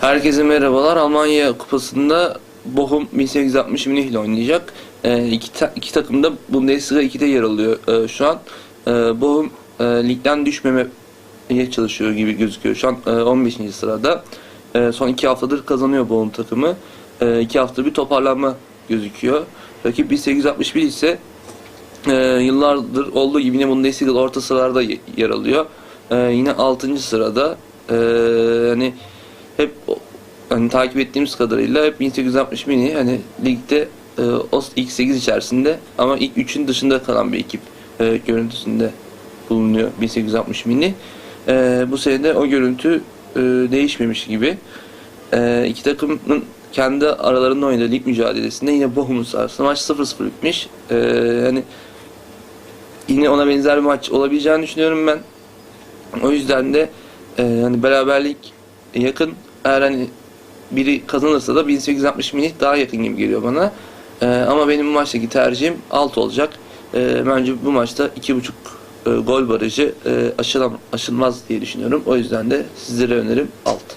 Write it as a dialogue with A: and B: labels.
A: Herkese merhabalar. Almanya Kupası'nda Bochum 1860 Münih ile oynayacak. Ee, iki, ta- iki takım da Bundesliga 2'de yer alıyor ee, şu an. Ee, Bochum e, ligden düşmemeye çalışıyor gibi gözüküyor. Şu an e, 15. sırada. E, son iki haftadır kazanıyor Bochum takımı. E, iki hafta bir toparlanma gözüküyor. Rakip 1861 ise e, yıllardır olduğu gibi yine Bundesliga'da orta sıralarda yer alıyor. E, yine 6. sırada. E, hani hep hani takip ettiğimiz kadarıyla hep 1860 mini hani ligde e, o ilk 8 içerisinde ama ilk 3'ün dışında kalan bir ekip e, görüntüsünde bulunuyor 1860 mini. E, bu sene de o görüntü e, değişmemiş gibi. E, iki takımın kendi aralarında oynadığı lig mücadelesinde yine Bochum'un sahasında maç 0-0 bitmiş. E, hani yine ona benzer bir maç olabileceğini düşünüyorum ben. O yüzden de e, hani beraberlik yakın. Eğer hani biri kazanırsa da 1860 mini daha yakın gibi geliyor bana. E, ama benim bu maçtaki tercihim alt olacak. E, bence bu maçta 2.5 e, gol barajı e, aşılam, aşılmaz diye düşünüyorum. O yüzden de sizlere önerim alt.